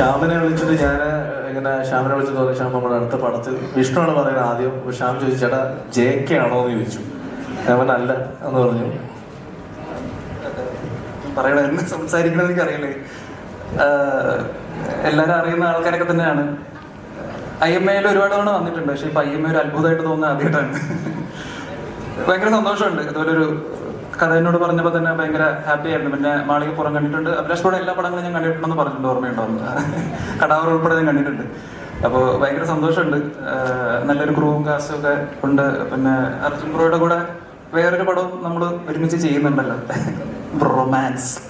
ശ്യാമിനെ വിളിച്ചിട്ട് ഞാൻ ഇങ്ങനെ ശ്യാമിനെ വിളിച്ചിട്ട് പറഞ്ഞു ശ്യാം നമ്മുടെ അടുത്ത പടത്തിൽ വിഷ്ണുവാണ് പറയുന്നത് ആദ്യം. ശ്യാം ചോദിച്ചു ചേട്ടാ ജെ കെ ആണോ? എന്ന് ചോദിച്ചു. ഞാൻ അല്ല എന്ന് പറഞ്ഞു. പറയണ എന്ന് സംസാരിക്കണം എനിക്കറിയില്ലേ. അറിയില്ലേ എല്ലാവരും അറിയുന്ന ആൾക്കാരൊക്കെ തന്നെയാണ്. ഐ എം എയിൽ ഒരുപാട് തവണ വന്നിട്ടുണ്ട് പക്ഷെ ഇപ്പൊ ഐ എം എ ഒരു അത്ഭുതമായിട്ട് തോന്നുന്ന ആദ്യമായിട്ടാണ്. ഭയങ്കര സന്തോഷമുണ്ട്. ഇതുപോലെ ഒരു കഥ എന്നോട് പറഞ്ഞപ്പോൾ തന്നെ ഭയങ്കര ഹാപ്പി ആയിരുന്നു. പിന്നെ മാളികപ്പുറം കണ്ടിട്ടുണ്ട്. അഭിലാഷ് പടം എല്ലാ പടങ്ങളും ഞാൻ കണ്ടിട്ടുണ്ടെന്ന് പറഞ്ഞിട്ടുണ്ട് ഓർമ്മയുണ്ടാവും കടാവർ ഉൾപ്പെടെ ഞാൻ കണ്ടിട്ടുണ്ട്. അപ്പോൾ ഭയങ്കര സന്തോഷമുണ്ട്. നല്ലൊരു ക്രൂവും കാസ്റ്റും ഒക്കെ ഉണ്ട്. പിന്നെ അർജുൻ ബ്രോയുടെ കൂടെ വേറൊരു പടവും നമ്മൾ ഒരുമിച്ച് ചെയ്യുന്നുണ്ടല്ലോ. റൊമാൻസ്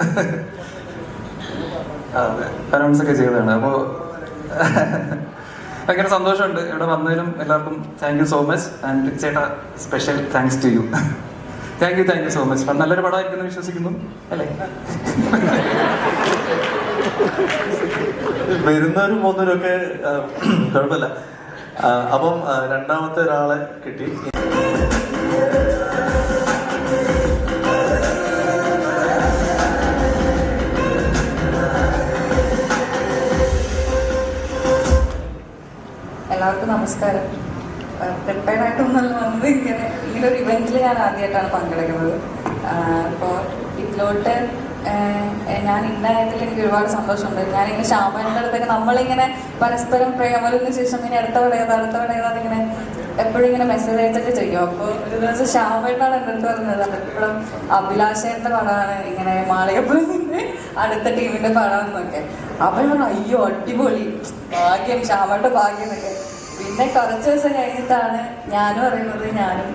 അനൗൺസ് ഒക്കെ ചെയ്തതാണ്. അപ്പോൾ ഭയങ്കര സന്തോഷമുണ്ട്. ഇവിടെ വന്നതിലും എല്ലാവർക്കും thank you so much and ചേട്ടാ special thanks to you thank you thank you so much നല്ലൊരു പടമായിരിക്കുന്നു വിശ്വസിക്കുന്നു. അല്ലേ? വരുന്നവരും പോകുന്നവരും ഒക്കെ കുഴപ്പമില്ല. അപ്പം രണ്ടാമത്തെ ഒരാളെ കിട്ടി. എല്ലാവർക്കും നമസ്കാരം. പ്രിപ്പയർഡ് ആയിട്ടൊന്നല്ല വന്നത് ഇങ്ങനെ ഇങ്ങനെ ഒരു ഇവന്റിൽ ഞാൻ ആദ്യമായിട്ടാണ് പങ്കെടുക്കുന്നത്. അപ്പോൾ ഇതിലോട്ട് ഞാൻ ഇന്നായതിൽ എനിക്ക് ഒരുപാട് സന്തോഷമുണ്ട്. ഞാനിങ്ങനെ ശ്യാമേന്റെ അടുത്തൊക്കെ നമ്മളിങ്ങനെ പരസ്പരം പ്രേമലിന് ശേഷം ഇനി അടുത്ത പടയത് അടുത്ത പടയത് ഇങ്ങനെ എപ്പോഴും ഇങ്ങനെ മെസ്സേജ് അയച്ചൊക്കെ ചെയ്യും. അപ്പോൾ ഒരു ദിവസം ശ്യാമേട്ടാണ് എന്റെ അടുത്ത് പറഞ്ഞത് എപ്പോഴും അഭിലാഷേന്റെ പടമാണ് ഇങ്ങനെ മാളികപ്പുറത്തിന്റെ അടുത്ത ടീമിന്റെ പടം എന്നൊക്കെ. അപ്പോൾ അയ്യോ അടിപൊളി. ഭാഗ്യം ശ്യാമേട്ട ഭാഗ്യം എന്നൊക്കെ. പിന്നെ കുറച്ച് ദിവസം കഴിഞ്ഞിട്ടാണ് ഞാനും അറിയുന്നത് ഞാനും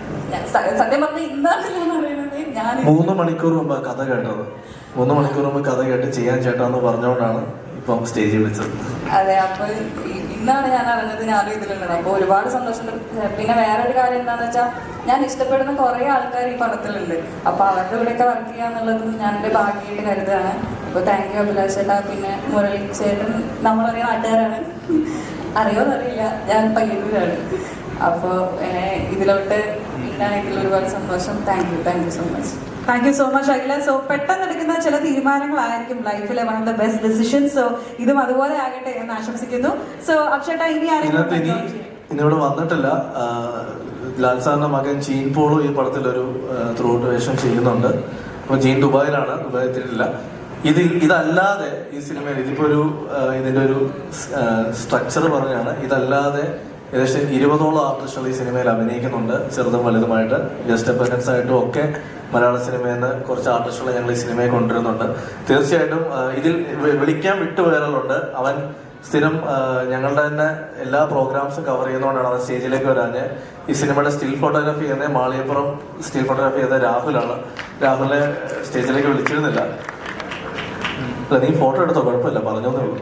സത്യം പറഞ്ഞ ഇന്നാണ് ഞാൻ അറിയുന്നത് ഞാൻ മൂന്ന് മണിക്കൂർ മുമ്പ് കഥ കേട്ടത്. മൂന്ന് മണിക്കൂർ മുമ്പ് കഥ കേട്ട് ചെയ്യാൻ ചേട്ടാന്ന് പറഞ്ഞുകൊണ്ടാണ് ഇപ്പം സ്റ്റേജിൽ വിളിച്ചത്. അതെ അപ്പൊ ഇന്നാണ് ഞാൻ അറിഞ്ഞത് ഞാനും ഇതിലുണ്ട് അപ്പൊ ഒരുപാട് സന്തോഷം. പിന്നെ വേറൊരു കാര്യം എന്താന്ന് വെച്ചാൽ ഞാൻ ഇഷ്ടപ്പെടുന്ന കുറെ ആൾക്കാർ ഈ പടത്തിലുണ്ട്. അപ്പൊ അവരുടെ കൂടെയൊക്കെ വർക്ക് ചെയ്യാന്നുള്ളത് ഞാൻ എന്റെ ഭാഗ്യമായിട്ട് കരുതുകയാണ്. അപ്പൊ താങ്ക് യു അഭിലാഷ് ചേട്ടാ. പിന്നെ മുരളി ചേട്ടൻ നമ്മളറിയ നാട്ടുകാരാണ്. അറിയോന്നറിയില്ല. ഞാൻ പയ്യന്നൂരാണ് അപ്പോൾ ഇതിലോട്ട് ഇന്നാണെങ്കിൽ ഒരുപാട് സന്തോഷം. Thank you thank you so much thank you so much Akhila. So പെട്ടെന്ന് എടുക്കുന്ന ചില തീരുമാനങ്ങളായിരിക്കും ലൈഫിലെ one of the best decisions so ഇതും അതുപോലെ ആകട്ടെ എന്ന് ആശംസിക്കുന്നു. സോ അക്ഷേട്ട ഇനി ആരെങ്കിലും ഇനി ഇന്നിവിടെ വന്നിട്ടില്ല. ലാൽ സാറിന്റെ മകൻ ജീൻ പോളും ഈ പടത്തിൽ ഒരു ത്രൂ ത്രൂട്ട് വേഷം ചെയ്യുന്നുണ്ട്. അപ്പൊ ജീൻ ദുബായിലാണ്. ദുബായിൽ എത്തിയിട്ടില്ല. ഇതിൽ ഇതല്ലാതെ ഈ സിനിമയിൽ ഇതിപ്പോ ഒരു ഇതിന്റെ ഒരു സ്ട്രക്ചർ പറഞ്ഞാണ് ഇതല്ലാതെ ഏകദേശം ഇരുപതോളം ആർട്ടിസ്റ്റുകൾ ഈ സിനിമയിൽ അഭിനയിക്കുന്നുണ്ട് ചെറുതും വലുതുമായിട്ട്. ജസ്റ്റ് അപ്പറൻസ് ആയിട്ടും ഒക്കെ മലയാള സിനിമയിൽ നിന്ന് കുറച്ച് ആർട്ടിസ്റ്റുകളെ ഞങ്ങൾ ഈ സിനിമയെ കൊണ്ടുവരുന്നുണ്ട്. തീർച്ചയായിട്ടും ഇതിൽ വിളിക്കാൻ വിട്ടുപോയാലുണ്ട് അവൻ സ്ഥിരം ഞങ്ങളുടെ തന്നെ എല്ലാ പ്രോഗ്രാംസും കവർ ചെയ്യുന്നതുകൊണ്ടാണ് അവൻ സ്റ്റേജിലേക്ക് വരാഞ്ഞ്. ഈ സിനിമയുടെ സ്റ്റിൽ ഫോട്ടോഗ്രാഫി ചെയ്യുന്നത് മാളിയപ്പുറം സ്റ്റിൽ ഫോട്ടോഗ്രാഫി ചെയ്യുന്നത് രാഹുലാണ്. രാഹുലിനെ സ്റ്റേജിലേക്ക് വിളിച്ചിരുന്നില്ല. അല്ല നീ ഫോട്ടോ എടുത്തോ കുഴപ്പമില്ല പറഞ്ഞോന്നേ ഉള്ളൂ.